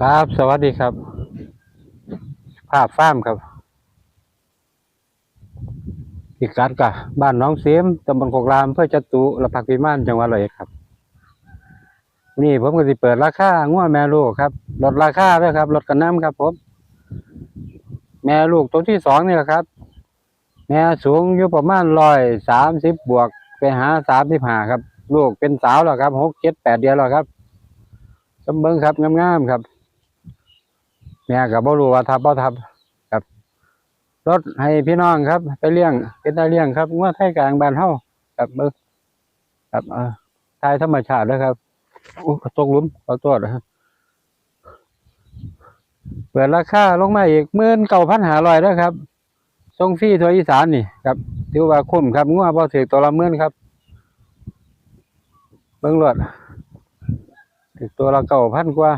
ครับ สวัสดีครับ ภาพฟ้าร์มครับพิกัดกะบ้านน้องเสียมตำบลโคกรามเพื่อจตุรพักพิมานจังหวัดร้อยครับนี่ผมก็สิเปิดราคางัวแม่ลูกครับลดราคาด้วยครับลดกันน้ำครับผม แม่ลูกตัวที่สองนี่แหละครับ แม่สูงอยู่ประมาณร้อยสามสิบบวกไปหาสามสิบห้าครับ ลูกเป็นสาวแล้วครับหกเจ็ดแปดเดือนแล้วครับ จำเบิ้งครับงามๆครับแม่กับบ่รู้ว่าทับบ่ทับครับรถให้พี่น้องครับ ไปเลี้ยงเป็นตาเลี้ยงครับงัวไทยกลางบ้านเฮาครับเบิ่งครับเออทายธรรมชาติเลยครับอู้ตกหลุมขอโทษนะครับเปิดราคาลงมาอีกหมื่นเก้าพันหาร้อยแล้วครับส่งฟรีทัวอีสานนี่ครับถือว่าคุ้มครับงัวบ่ถือตัวละหมื่นครับ เบิ่งรวด ถือตัวละเก้าพันกว่า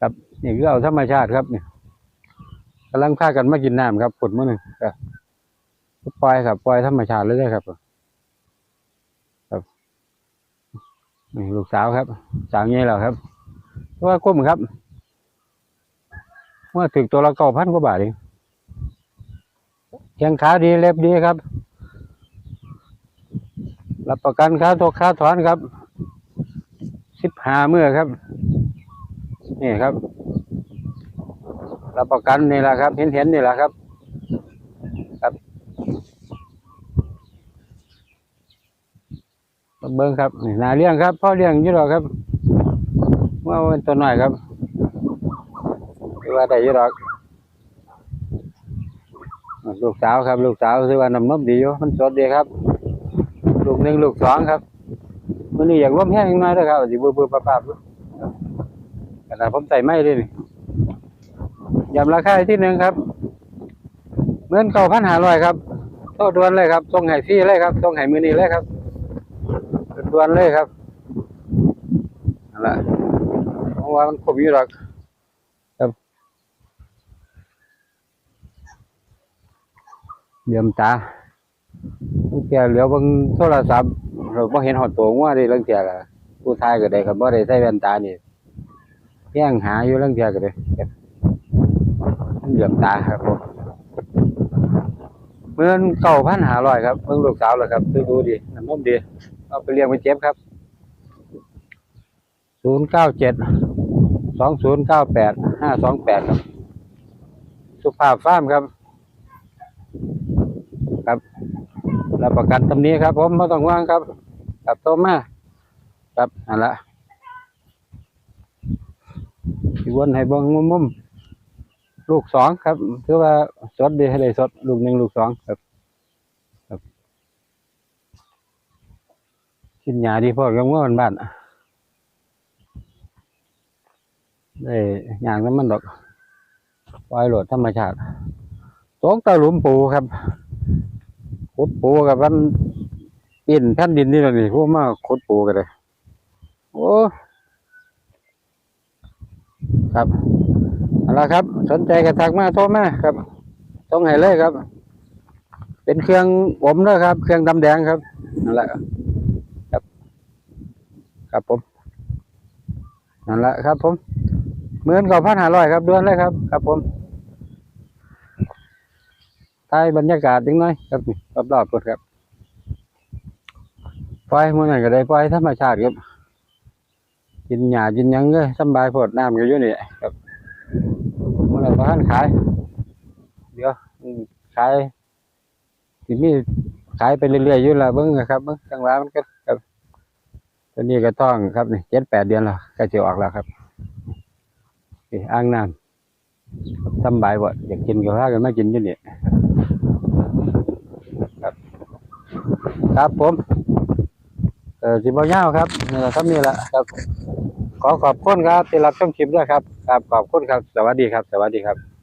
ครับนี่คือเอาธรรมชาติครับนี่กำลังพากันมากินน้ำครับฝนมื้อหนึ่งครับปล่อยครับปล่อยธรรมชาติเลยเด้ครับ ครับนี่ลูกสาวครับ สาวเงี้ยแล้วครับว่าคุ้มครับเมื่อถึงตัวละเก้าพันกว่าบาทเองแข้งขาดีเล็บดีครับรับประกันค่าทกค่าถอนครับ สิบห้าเมื่อครับ นี่ครับ รับประกันนี่แหละครับ เห็นเห็นนี่แหละครับ ครับเบิ้งครับนี่นาเลี้ยงครับพ่อเลี้ยงยู่หรอกครับว่าเป็นตัวน้อยครับคือว่าได้อยู่หรอกลูกสาวครับ ลูกสาวคือว่าน้ำนมดีอยู่มันสดดีครับ ลูกหนึ่งลูกสองครับ มันนี่อยากร่วมแห้งหน่อยเด้อครับสิเบื่อเบื่อปลาปลาขนาดผมใส่ไม้เลยนี่ยำราคาที่หนึ่งครับเงินเก้าพันหาร้อยครับโทษดวนเลยครับส่งให้ฟรีเลยครับส่งให้มือนี้เลยครับดวนเลยครับนั่นแหละเพราะว่ามันครบอยู่หรอกครับเยี่ยมตาแกเหลียวบางโทรศัพท์ เราไ่เห็นหอดตัวงัวได้เรื่องแกะผู้ทายก็ได้ครับบ่ได้ใส่แว่นตานี่แย่งหาอยู่เรื่องแกก็ได้เหลือมตาครับผมเมื่อเก้าพันหารอยครับเพิ่งลูกสาวเลยครับดูดูดีน้ำนมดีเอาไปเลี้ยงไปเจ็บครับศูนย์เก้าเจ็ดสองศูนย์เก้าแปดห้าสองแปดครับ สุภาพฟาร์มครับ ครับรับประกันตำนี้ครับ ผมไม่ต้องห่างครับ กับโตมาครับนั่นละที่วนให้เบงมุมๆลูกสองครับถือว่าสดดีให้ได้สดลูกหนึ่งลูกสองครับ ครับกินหยาดีพอกับง้อบ้านได้อย่างนั้นมันดอกปล่อยโหลดธรรมชาติตกตะหลุมปูครับขุดปูกับมัน ปีนแผ่นดินนี่แหละนี่พวกมาขดปูกันเลยโอ้ครับเอาละครับ สนใจกระทักมาโทรมาครับ ต้องให้เลยครับ เป็นเครื่องอมด้วยครับ เครื่องดำแดงครับนั่นแหละครับ ครับผมนั่นแหละครับ ผมเหมือนกับพันหาร้อยครับดือนเลยครับ ครับผมถ่ายบรรยากาศนิดหน่อยครับรอบๆกดครับ ไฟมันนั่นก็ได้ไฟธรรมชาติครับกินหญ้ากินหยังเลยสำบายโพดน้ำก็อยู่นี่ครับมันอะไรบ้านขาย เดี๋ยวขายสิมีขายไปเรื่อยๆอยู่ละเบิ้งนะครับเบิ้งจังหวะมันก็ครับตัวนี้ก็ต้องครับนี่เจ็ดแปดเดือนแล้วกล้จะออกแล้วครับอ่างน้ำสำบายบ่อยากกินก็พากันมากินอยู่นี่ครับ ครับผม เออสีบ่ยาวครับนี่แหละครับนี่แหละครับ ขอขอบคุณครับที่รับชมคลิปด้วยครับครับขอบคุณครับ สวัสดีครับ สวัสดีครับ